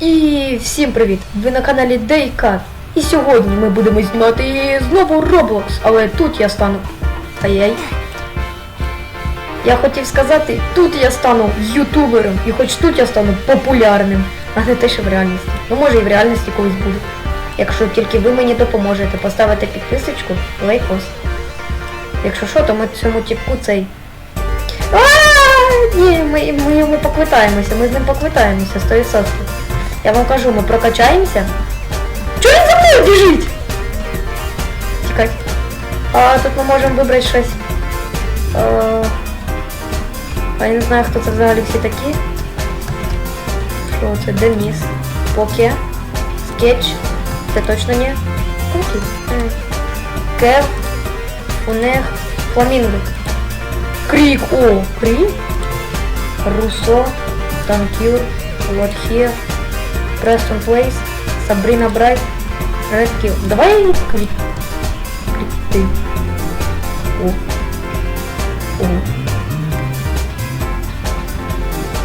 І всім привіт! Ви на каналі Дейкат. І сьогодні ми будемо знімати знову Roblox, але тут я стану. Ай-яй. Я хотів сказати, тут я стану ютубером, і хоч тут я стану популярним, а не те, що в реальності. Ну може і в реальності колись буду. Якщо тільки ви мені допоможете поставити підписочку, лайкос. Якщо що, то ми цьому тіпку цей. А, ні, ми, ми йому поквитаємося, ми з ним поквитаємося, 100%. Я вам кажу, ми прокачаємося. Чого він за мною біжить? Тікай. А тут ми можемо вибрати щось. А, я не знаю, хто це взагалі всі такі. Що це? Деніс. Поке. Скетч. Це точно не. М. Кев. Унех. Фламінго. Крик. О, крик. Руссо. Танкюр. Вот here. Престон Плейс. Сабрина Брайт. Ред Килл. Давай крик. Крик ты. О. О.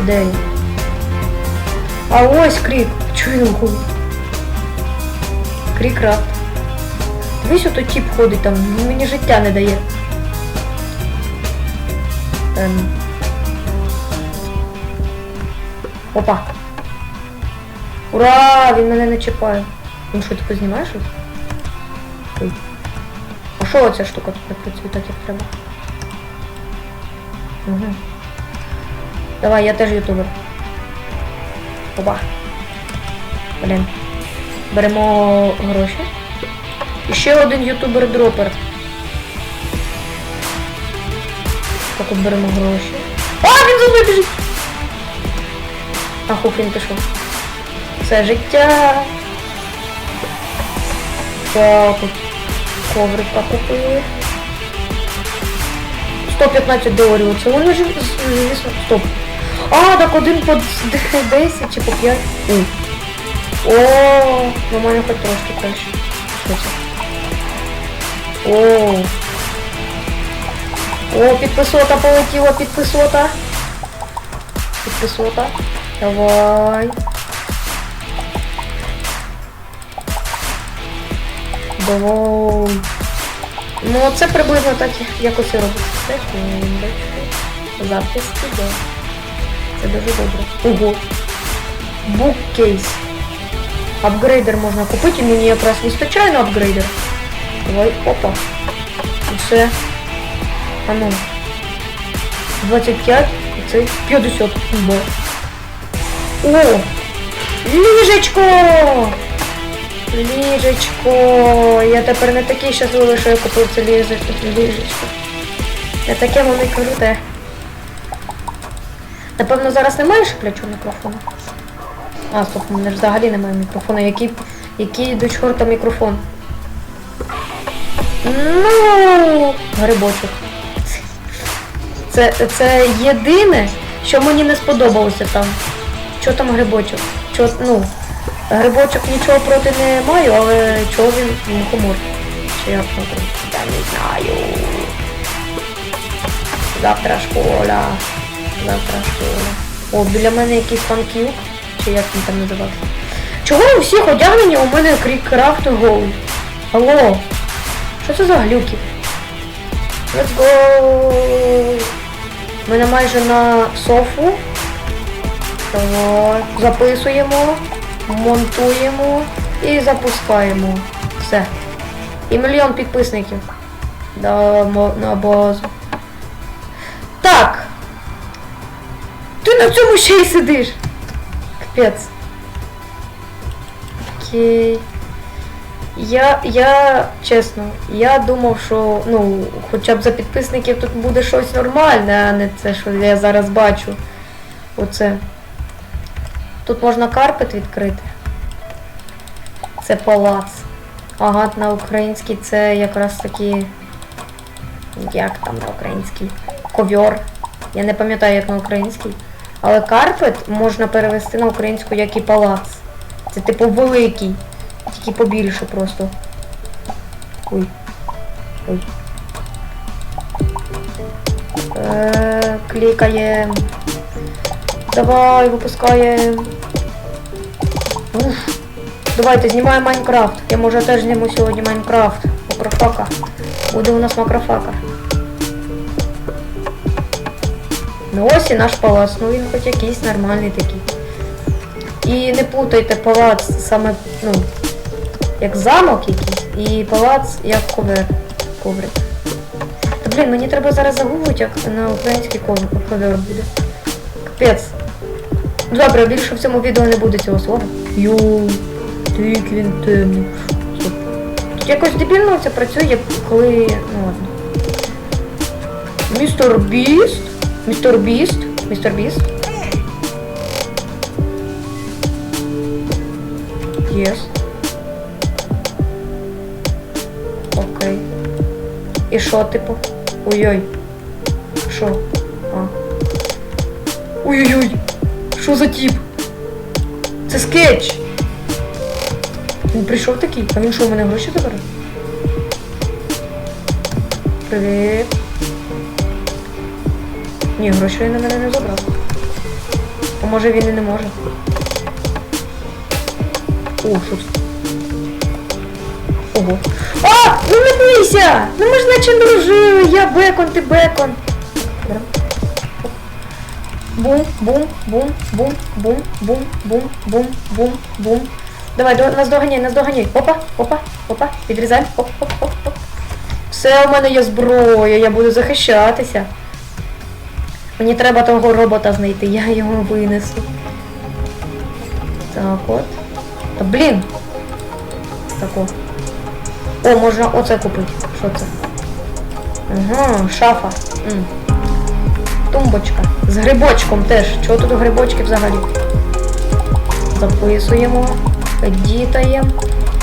Де він? А ось. Чого він ходить? Крик рад. Дивись, ото тип ходить там, він мені життя не дає. Ем. Опа. Ура! Він мене не чіпає. Він що, типу знімає щось? Ой. А що оця штука тут працює так, як треба? Угу. Давай, я теж ютубер. Опа. Блін. Беремо гроші. І ще один ютубер-дропер. Так беремо гроші. А, він за мною біжить! А хух, він пішов. Це життя. Так, от коврик покупили. 115 доларів. Це вони ж, звісно, стоп. А, так один по 10 чи по 5. О, О, ну мене хоч трошки краще. Що це? О. О, підписота полетіла, підписота. Підписота. Давай. Давай. Ну, це приблизно так якось робиться. Секундочку. Записки, да. Це дуже добре. Ого. Буккейс. Апгрейдер можна купити, мені якраз вистачає на апгрейдер. Давай, опа. Все. А ну. 25, і це 50. Бо. О! Ліжечко! Ліжечко! Я тепер не такий щасливий, що я купив це ліжечко. ліжечко. Не таке воно круте. Напевно, зараз немає шиплячого мікрофону. А, стоп, у мене ж взагалі немає мікрофона. Який, який до чорта мікрофон? Ну, грибочок. Це, це єдине, що мені не сподобалося там. Що там грибочок? Що, ну, грибочок нічого проти не маю, але чого він мухомор? Чи як там? Я не знаю. Завтра школа. Завтра школа. О, біля мене якийсь танкюк. Чи як він там називався? Чого у всіх одягнені у мене кріккрафт Gold? Алло? Що це за глюки? Let's go! Мене майже на софу. Давай. Записуємо, монтуємо і запускаємо. Все. І мільйон підписників. Дамо на базу. Так. Ти на цьому ще й сидиш. Капець. Окей. Я, я, чесно, я думав, що ну, хоча б за підписників тут буде щось нормальне, а не це, що я зараз бачу. Оце. Тут можна карпет відкрити. Це палац. Ага, на українській це якраз таки. Як там на українській? Ковьор. Я не пам'ятаю, як на українській. Але карпет можна перевести на українську як і палац. Це типу великий. Тільки побільше просто. Ой. Ой. Е, клікаємо. Давай, випускаємо. Давайте знімаємо Майнкрафт. Я може теж зніму сьогодні Майнкрафт. Макрофака. Буде у нас макрофака. Ну ось і наш палац. Ну він хоч якийсь нормальний такий. І не путайте палац саме, ну, як замок якийсь, і палац як ковер. Коврик. Та блін, мені треба зараз загуглити, як на український ковер, ковер буде. Капець. Добре, більше в цьому відео не буде цього слова. Йоу, тик він темний. Тут якось дебільно це працює, коли. Ну ладно. Містер Біст. Містер Біст. Містер Біст. Єс. Окей. І що, типу? Ой-ой. Що? А. Ой-ой-ой. Що за тип? Це скетч. Він прийшов такий. А він що, у мене гроші забере? Привіт. Ні, гроші він на мене не забрав. А може він і не може. О, що це? Ого. А! Ну не бійся! Ну ми ж наче дружили, я бекон, ти бекон. Бум, бум, бум, бум, бум, бум, бум, бум, бум, бум. Давай, до, нас доганяй, нас доганяй. Опа, опа, опа, підрізай. Оп, оп, оп, оп. Все, у мене є зброя, я буду захищатися. Мені треба того робота знайти, я його винесу. Так от. Та блін. Так от. О, можна оце купити. Що це? Ага, шафа. М. Тумбочка. З грибочком теж. Чого тут грибочки взагалі? Записуємо, едітаємо,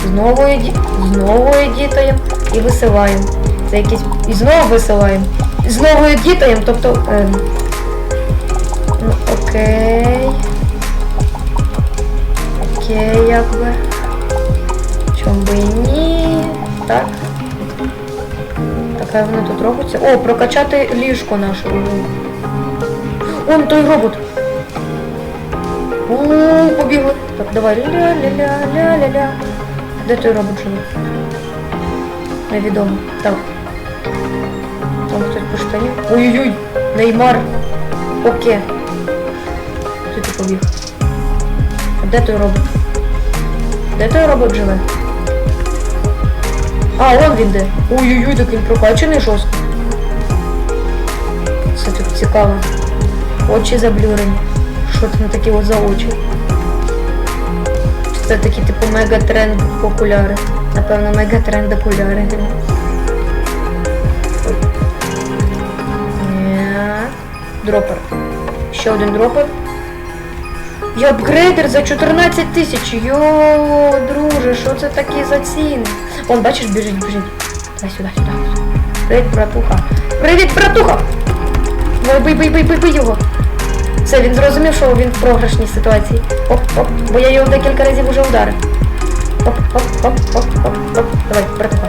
знову еді... знову едітаємо і висилаємо. Це якісь. І знову висилаємо. І знову едітаємо, тобто. Ем... Ну, окей. Окей, якби. Чом би і ні. Так. Така вони тут робиться. О, прокачати ліжко наше. Он той робот. О, побігли. Так, давай. Ля-ля-ля-ля-ля-ля. Де той робот живе? Невідомо. Так. Там хтось поштанів. Ой-ой-ой! Неймар. Окей. Хто ти побіг? А де той робот? Де той робот живе? А, он він де. Ой-ой-ой, так він прокачаний жорстко. Це тут цікаво. Очі заблюрені. Що це на такі от за очі? Це такі типу мега-тренд окуляри? Напевно, мега-тренд окуляри. Дропер. Ще один дропер. І апгрейдер за 14 тисяч. Йо, друже, що це такі за ціни? Вон, бачиш, біжить, біжить. Давай сюди, сюди. Привіт, братуха. Привіт, братуха! Бий, бий, бий, бий, бий його. Все, він зрозумів, що він в програшній ситуації. Оп, оп, бо я його декілька разів уже ударив. Оп, оп, оп, оп, оп, оп. Давай, братуха.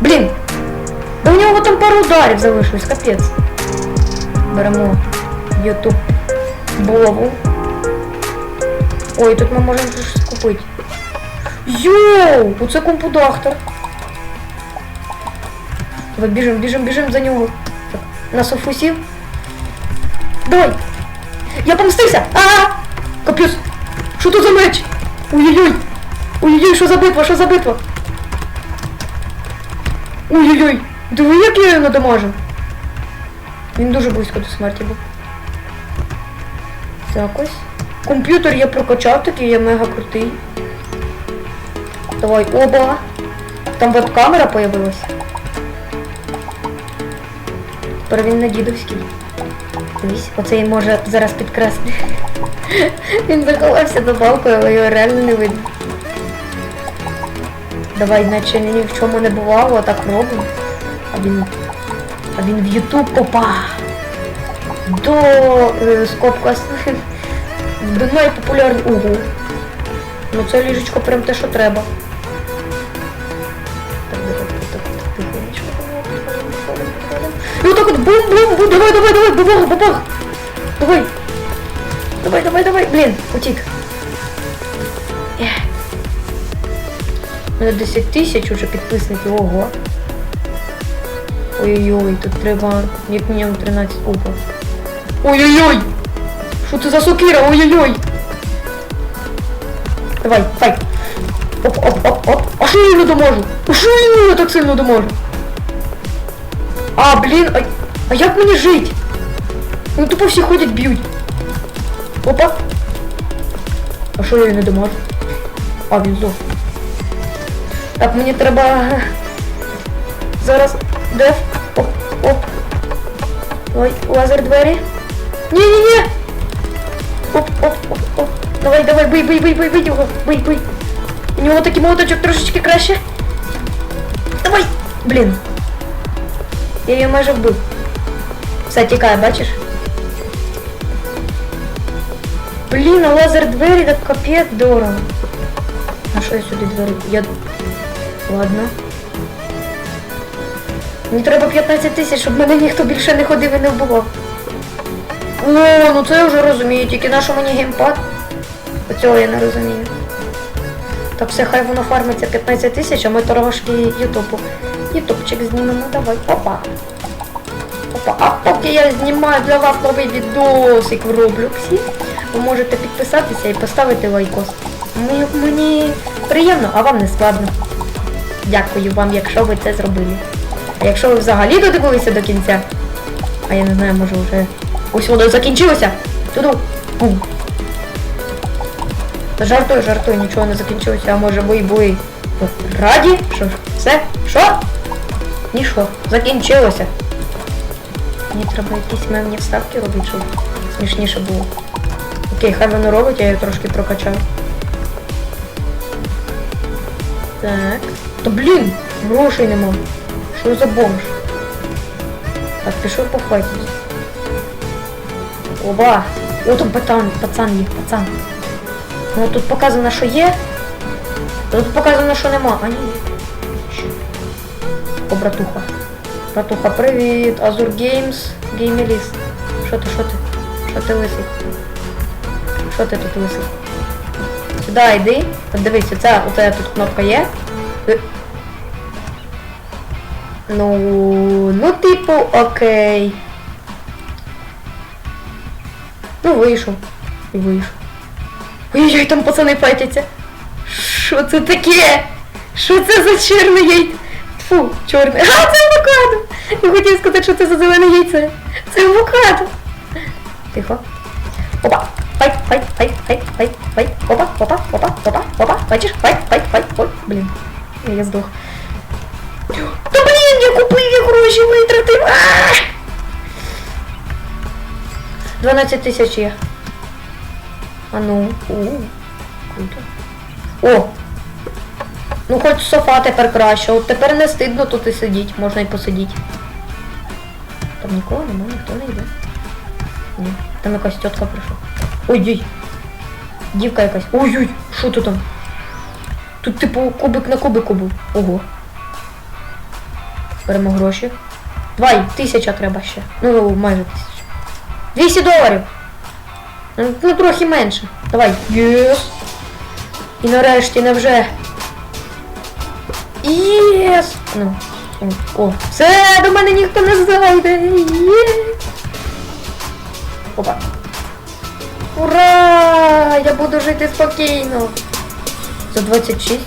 Блін! Да у нього там пару ударів залишилось, капець. Беремо YouTube булаву. Ой, тут ми можемо щось купити. Йоу! Оце компудахтер. Давай біжим, біжим, біжим за нього. Так, нас офусів. Давай! Я помстився! А! Капець! Що тут за меч? Ой-ой-ой! Ой-ой-ой, що за битва, що за битва? Ой-ой-ой! Диви, як я його надамажив. Він дуже близько до смерті був. Так ось. Комп'ютер я прокачав такий, я мега крутий. Давай, оба. Там веб-камера появилась. Тепер він на дідовський. Дивись, оце він може зараз підкреслити. Він заховався до балку, але його реально не видно. Давай, наче ні в чому не бувало, а так робимо. А він. А він в Ютуб попав. До е, скобка до найпопулярні. Ого. Ну це ліжечко прям те, що треба. І отак от бум-бум-бум, давай, давай, давай, бабах, бабах. Давай. Давай, давай, давай, блін, утік. Мене 10 тисяч уже підписників, ого. Ой-ой-ой, тут треба як мінімум 13 опа. Ой-ой-ой! Що це за сокира? Ой-ой-ой! Давай, файт! Оп, оп, оп, оп! А що я не доможу? А що я не так сильно доможу? А, блін, а, а як мені жить? Ну тупо всі ходять б'ють. Опа. А що я не доможу? А, він здох. Так, мені треба... Зараз. Деф. Оп, оп. Ой, лазер двері. Ні-ні-ні! Оп, оп, оп, оп. Давай, давай, бий, бий, бий, бий, бий його. Бий, бий. У нього такий молоточок трошечки краще. Давай! Блін. Я її майже вбив. Все, тікає, бачиш? Блін, а лазер двері так капець дорого. А що я сюди двері? Я... Ладно. Мені треба 15 тисяч, щоб мене ніхто більше не ходив і не вбивав. О, ну це я вже розумію, тільки на що мені геймпад? Оцього я не розумію. Так все, хай воно фармиться 15 тисяч, а ми трошки ютубу. Ютубчик знімемо, давай. Опа. Опа. А поки я знімаю для вас новий відосик в Роблоксі, ви можете підписатися і поставити лайкос. Мені, приємно, а вам не складно. Дякую вам, якщо ви це зробили. А якщо ви взагалі додивилися до кінця, а я не знаю, може вже ось воно закінчилося. Туду. Бум. Та Жартую, жартую, нічого не закінчилося, а може ви були раді? Що все? Що? Ніщо, закінчилося. Мені треба якісь мемні вставки робити, щоб смішніше було. Окей, хай воно робить, я її трошки прокачаю. Так. Та блін, грошей нема. Що за бомж? Так, пішов пофайтись. Оба! О, тут пацан, пацан є, пацан. Ну тут показано, що є. Тут показано, що нема. А ні. Що? Братуха. Привіт. Азур Геймс. Геймеліст. Що ти, що ти? Що ти лисий? Що ти тут лисий? Сюди йди. От дивись, оця, оця тут кнопка є. Ну, ну типу, окей. Ну, вийшов. І вийшов. Ой-ой, там пацани файтяться. Що це таке? Що це за чорне яйце? Фу, чорне. А, це авокадо! Я хотів сказати, що це за зелене яйце. Це авокадо. Тихо. Опа. Файт, файт, файт, файт, файт, файт. Опа, опа, опа, опа, опа. Бачиш? Файт, файт, файт. Ой, блін. Я здох. Та блін, я купив я гроші витратив. А! 12 тисяч є. А ну. У, круто. О! Ну хоч софа тепер краще. От тепер не стидно тут і сидіть, можна і посидіти. Там нікого немає, ніхто не йде. Ні. Там якась тітка прийшла. Ой-ой. Дівка якась. Ой-ой, що тут там? Тут типу кубик на кубику був. Ого. Беремо гроші. Давай, тисяча треба ще. Ну, майже тисяча. 200 доларів. Ну, ну трохи менше. Давай. Єс. І нарешті невже. Єс. Ну. О. Все, до мене ніхто не зайде. Є. Опа. Ура! Я буду жити спокійно. За 26.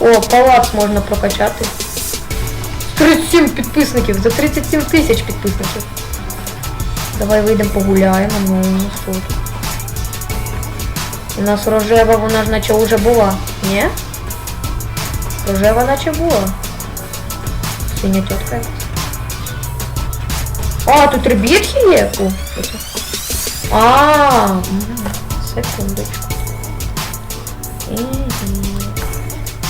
О, палац можна прокачати. 37 підписників, за 37 тисяч підписників. Давай вийдемо погуляємо, ну тут. У нас рожева, вона ж наче вже була. Ні? Рожева наче була. Синя тітка. А, тут ребітки є? О, це? А, секундочку.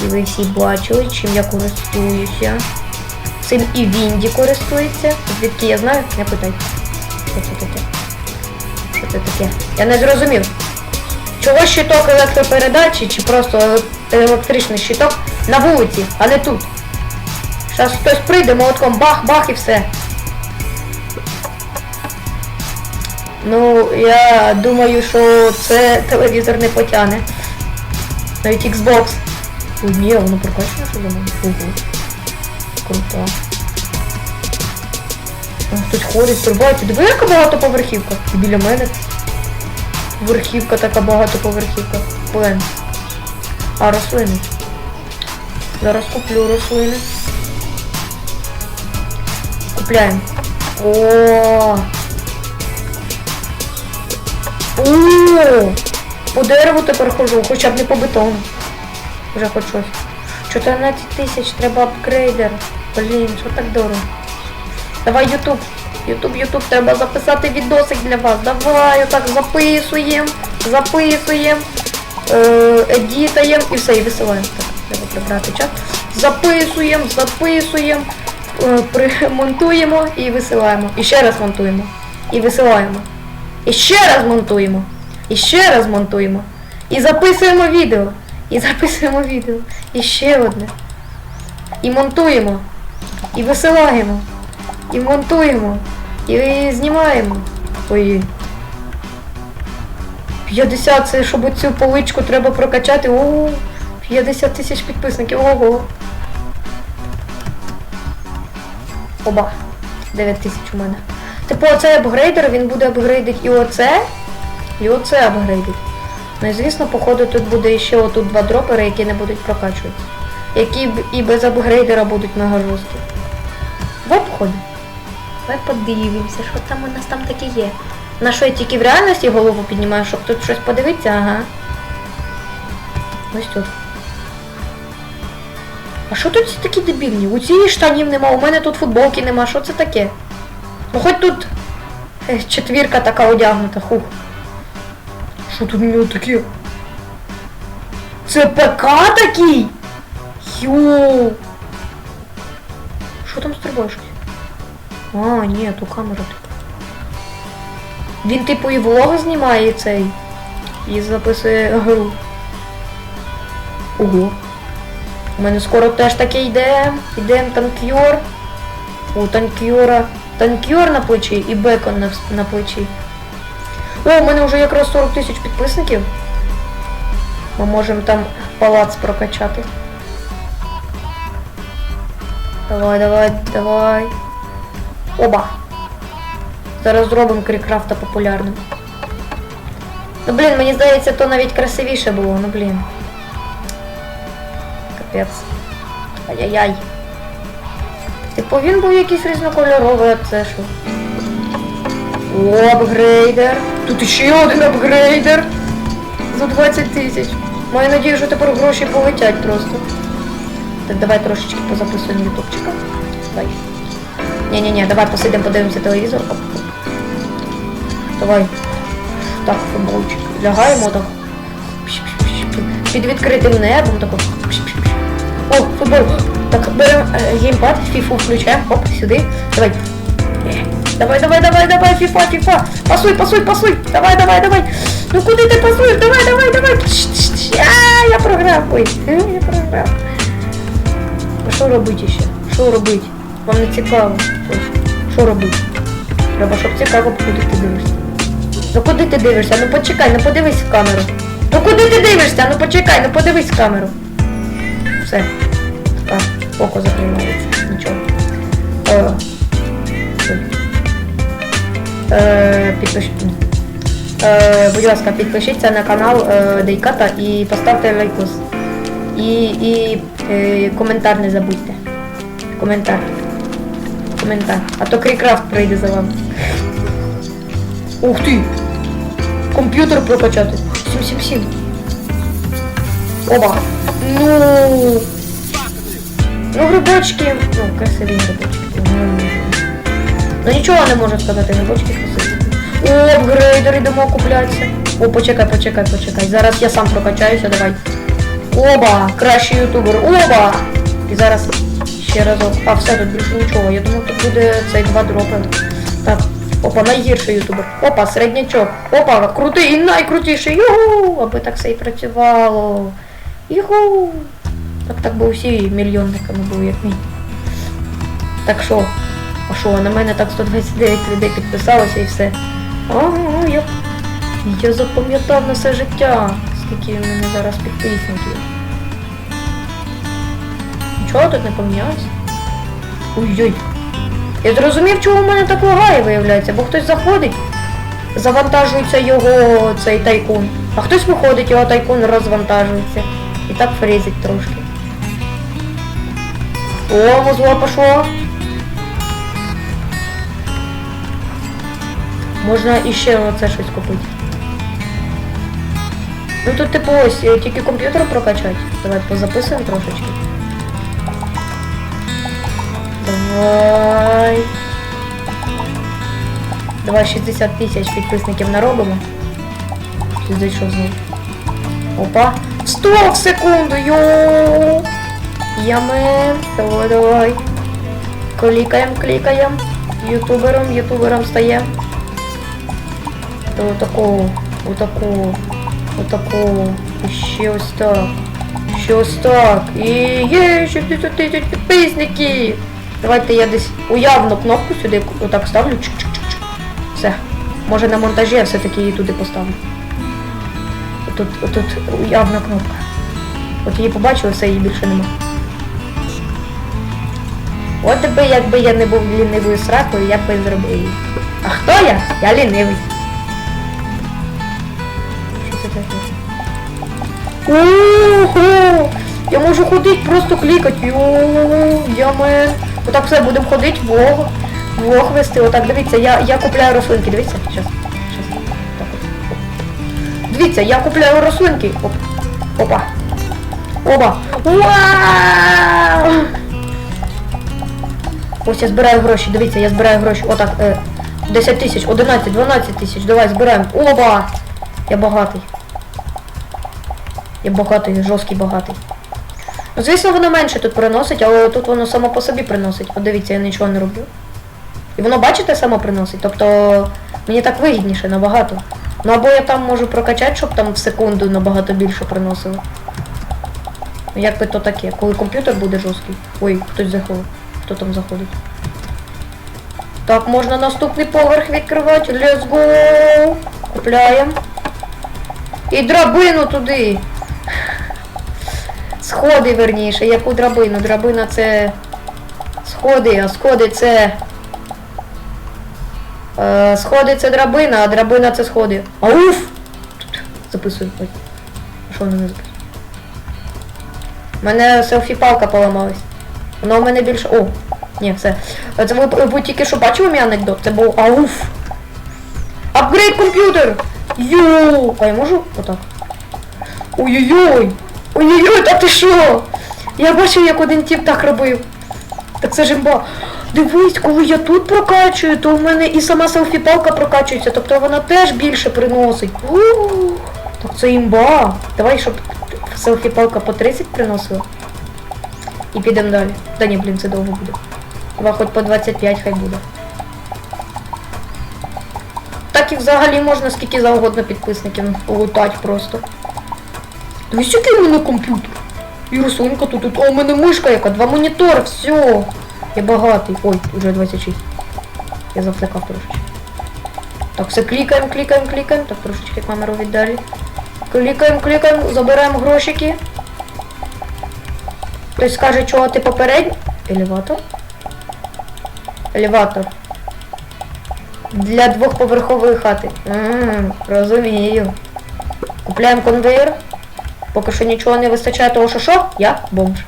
І ви всі бачили, чим я користуюся. Цим і Вінді користується. Звідки я знаю, не питайте. Що це таке? Що це таке? Я не зрозумів. Чого щиток електропередачі чи просто електричний щиток на вулиці, а не тут? Зараз хтось прийде, молотком бах-бах і все. Ну, я думаю, що це телевізор не потягне. Навіть Xbox. О, ні, воно прокачане, що мене. Ого. Круто. Хтось ходить, стрибається. Диви, яка багатоповерхівка. Біля мене. Верхівка така багатоповерхівка. Плен. А, рослини. Зараз куплю рослини. Купляємо. О. О! По дереву тепер хожу, хоча б не по бетону. Вже хоч щось. 14 тисяч, треба апгрейдер. Блін, що так дорого. Давай Ютуб. Ютуб, Ютуб, треба записати відосик для вас. Давай, отак записуємо, записуємо, едітаємо і все, і висилаємо. Так, треба прибрати чат. Записуємо, записуємо, е, монтуємо і висилаємо. І ще раз монтуємо. І висилаємо. І ще раз монтуємо. І ще раз монтуємо. І записуємо відео. І записуємо відео. І ще одне. І монтуємо. І висилаємо. І монтуємо. І знімаємо. Ой. 50 це щоб цю поличку треба прокачати. О, 50 тисяч підписників. Ого. Оба. 9 тисяч у мене. Типу оцей апгрейдер, він буде апгрейдити і оце, і оце апгрейдить. Ну і звісно, походу тут буде ще отут два дропери, які не будуть прокачуватися. Які і без апгрейдера будуть мега жорсткі. Давай походимо. Давай подивимося, що там у нас там таке є. На що я тільки в реальності голову піднімаю, щоб тут щось подивитися, ага. Ось тут. А що тут всі такі дебільні? У цієї штанів нема, у мене тут футболки нема, що це таке? Ну хоч тут е, четвірка така одягнута, хух. Що тут у нього таке? Це ПК такий? Йоу. Що там з щось? А, ні, ту камеру типу. Він типу і влог знімає цей. І записує гру. Ого. У мене скоро теж таке йде. Йдемо танкьор. У танкьора. Танкьор на плечі і бекон на, на плечі. О, у мене вже якраз 40 тисяч підписників. Ми можемо там палац прокачати. Давай, давай, давай. Оба. Зараз зробимо Крікрафта популярним. Ну блін, мені здається, то навіть красивіше було, ну блін. Капець. Ай-яй-яй. Типу він був якийсь різнокольоровий, а це що? О, апгрейдер. Тут ще один апгрейдер. За 20 тисяч. Маю надію, що тепер гроші полетять просто. Так, давай трошечки позаписуємо ютубчика. Ні-ні-ні, давай посидимо, подивимося телевізор. Оп. Давай. Так, футболчик. Лягаємо так. Під відкритим небом тако. О, футбол. Так, беремо е, геймпад, фіфу включаємо. Оп, сюди. Давай. Давай, давай, давай, давай, фіфа, фіфа. Пасуй, пасуй, пасуй. Давай, давай, давай. Ну куди ти пасуєш? Давай, давай, давай. А, я програв. Ой, я програв. А що робити ще? Що робити? Вам не цікаво. Що робити? Треба, щоб цікаво, куди ти дивишся. Ну куди ти дивишся? Ну почекай, ну подивись в камеру. Ну куди ти дивишся? Ну почекай, ну подивись в камеру. Все. Так, око закривається. Нічого. Е. Е, підпиш... е, будь ласка, підпишіться на канал е, Дейката і поставте лайкос. І, і е, коментар не забудьте. Коментар. Коментар. А то Крікрафт прийде за вами. Ух ти! Комп'ютер прокачати. 777. Оба. Ну. Ну, грибочки. Ну, красиві грибочки. Ну, нічого не можу сказати, грибочки красиві. О, апгрейдер, йдемо куплятися. О, почекай, почекай, почекай. Зараз я сам прокачаюся, давай. Оба! Кращий ютубер. Оба! І зараз ще разок. А, все, тут більше нічого. Я думав, тут буде цей два дропи. Так. Опа, найгірший ютубер. Опа, середнячок. Опа, крутий і найкрутіший. Юху! Аби так все і працювало. Юху! Так так би усі мільйонниками були, як мій. Так що? А що, на мене так 129 людей підписалося і все. Ага, я, я запам'ятав на все життя, скільки в мене зараз підписників. Нічого тут не помінялося. Ой-ой. Я зрозумів, чому в мене так лагає, виявляється, бо хтось заходить, завантажується його цей тайкун. А хтось виходить, його тайкун розвантажується. І так фрізить трошки. О, музло пошло. Можна іще оце щось купити. Ну тут типу ось е, тільки комп'ютер прокачати. Давай позаписуємо трошечки. Давай. Давай 60 тисяч підписників наробимо. Чи зайшов знову? Опа. Стоп, секунду, йоу! Ямен, давай, давай. Клікаємо, клікаємо. Ютубером, ютубером стаємо. То отаку, отаку, отаку. І ще ось так. Ще ось так. І є 60 тисяч підписників. Давайте я десь уявну кнопку сюди отак ставлю. Чик-чик-чик. Все. Може на монтажі я все-таки її туди поставлю. Отут, отут уявна кнопка. От її побачили, все, її більше нема. От би, якби я не був лінивою сракою, я б зробив її. А хто я? Я лінивий. Що це таке? Ого! Я можу ходити, просто клікати. Йоу, я мен. Отак все, будемо ходити, влог, влог вести. Отак, дивіться, я, я купляю рослинки, дивіться. Щас, щас. Так. Дивіться, я купляю рослинки. Оп. Опа. Опа. Вау! Ось я збираю гроші, дивіться, я збираю гроші. Отак, е, 10 тисяч, 11, 12 тисяч, давай збираємо. Опа! Я багатий. Я багатий, жорсткий багатий. Ну, звісно, воно менше тут приносить, але тут воно само по собі приносить. Подивіться, я нічого не роблю. І воно, бачите, само приносить. Тобто мені так вигідніше набагато. Ну або я там можу прокачати, щоб там в секунду набагато більше приносило. Ну як би то таке, коли комп'ютер буде жорсткий. Ой, хтось заходить. Хто там заходить? Так, можна наступний поверх відкривати. Let's go! Купляємо. І драбину туди. Сходи, верніше, яку драбину. Драбина це сходи, а сходи це. Е, сходи це драбина, а драбина це сходи. Ауф! Записую. Ой. Що не записує? У мене селфі-палка поламалась. Вона у мене більше. О! Ні, все. Це ви, ви тільки що бачили мій анекдот? Це був ауф. Апгрейд комп'ютер! Йоу! А я можу? Отак. Ой-ой-ой! Ой-ой-ой, та ти що? Я бачив, як один тіп так робив. Так це ж імба. Дивись, коли я тут прокачую, то в мене і сама селфі-палка прокачується, тобто вона теж більше приносить. У, Так це імба. Давай, щоб селфі-палка по 30 приносила. І підемо далі. Та ні, блін, це довго буде. Давай хоч по 25 хай буде. Так і взагалі можна скільки завгодно підписників лутать просто. Дивись, який у мене комп'ютер. І рослинка тут, тут. О, у мене мишка яка, два монітори, все. Я багатий. Ой, вже 26. Я завтикав трошечки. Так, все клікаємо, клікаємо, клікаємо. Так, трошечки камеру віддалі. Клікаємо, клікаємо, забираємо грошики. Хтось скаже, чого ти попередньо. Елеватор. Елеватор. Для двохповерхової хати. Ммм, розумію. Купляємо конвейер. Поки що нічого не вистачає, того що що? Я бомж.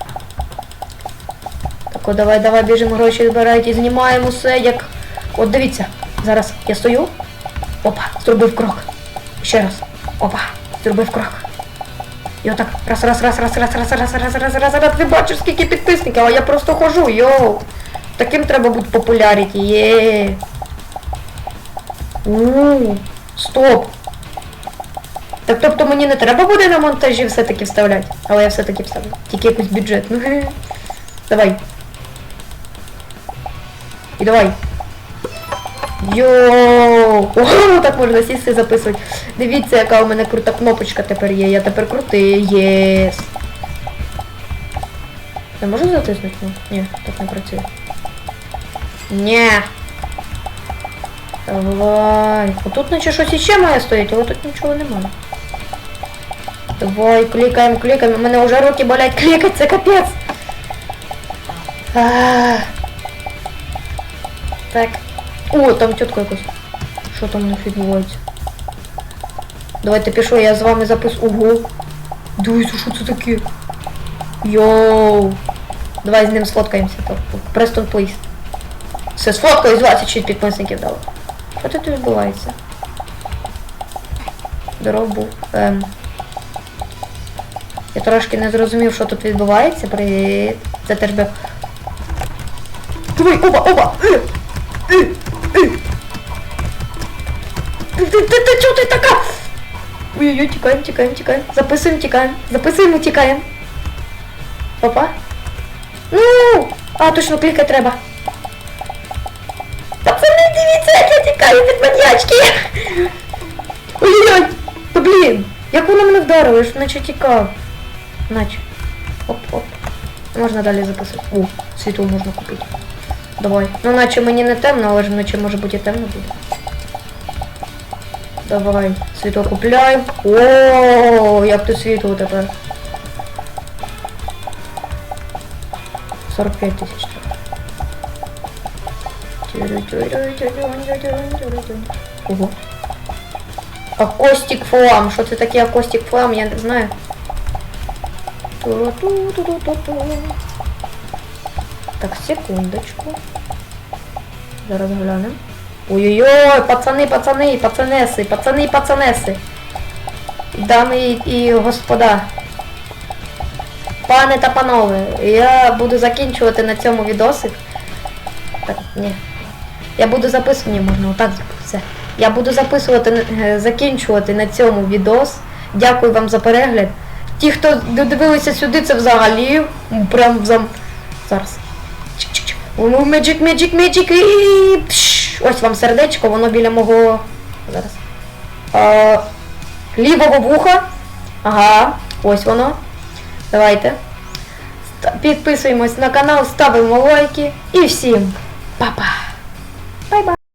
Так, от давай, давай, біжимо гроші збирайте і знімаємо все, як... От дивіться, зараз я стою. Опа, зробив крок. Ще раз. Опа, зробив крок. І отак, раз, раз, раз, раз, раз, раз, раз, раз, раз, раз, раз, ти бачиш, скільки підписників, а я просто хожу, йоу. Таким треба бути популяріті, є. Ууу, стоп. Так тобто мені не треба буде на монтажі все-таки вставляти, але я все-таки вставлю. Тільки якусь бюджетну. Давай. І давай. Йоу! Ого, так можна сісти записувати. Дивіться, яка у мене крута кнопочка тепер є. Я тепер крутий. Єс. Я можу затиснути? Ну, Ні, так не працює. Ні. Давай. Отут наче щось іще має стоїть, але тут нічого немає. Давай, клікаємо, клікаємо. У мене вже руки болять клікати, це капець. А. Так. О, там тітка якась. Що там у них відбувається? Давайте пішов, я з вами запис. Ого. Дивіться, що це таке? Йоу. Давай з ним сфоткаємося. Престон плейс. Все, сфоткаюсь, 26 підписників дало. Що тут відбувається? Здоров був. Ем. Я трошки не зрозумів, що тут відбувається. Привіт. Це теж би. Давай, оба, оба! Е! Е! Е! Ти, ти, ти, ти, чого ти така? Ой-ой-ой, тікаємо, тікаємо, тікаємо. Записуємо, тікаємо. Записуємо, тікаємо. Опа. Ну! А, точно клікати треба. Пацани, дивіться, як я тікаю від маньячки. Ой-ой-ой! Та блін! Як воно мене вдарило, я ж наче тікав. Наче. Оп-оп. Можна далі записати. О, світло можна купити. Давай. Ну наче мені не темно, але ж вночі може бути і темно буде. Давай, світло купляємо. О, як тут світло тепер. 45 тисяч. Ого. Акостик флам. Що це таке акостик флам, я не знаю. Так, секундочку. Зараз глянемо. Ой-ой-ой, пацани, пацани, пацанеси, пацани, пацанеси. Дами і господа. Пане та панове, я буду закінчувати на цьому відосик. Так, ні. Я буду записувати, ні, можна отак все. Я буду записувати, е, закінчувати на цьому відос. Дякую вам за перегляд. Ті, хто додивилися сюди, це взагалі прям зам... Зараз. Воно Magic, Magic, Magic і... Пш, ось вам сердечко, воно біля мого... Зараз. А, лівого вуха. Ага, ось воно. Давайте. Підписуємось на канал, ставимо лайки і всім па-па!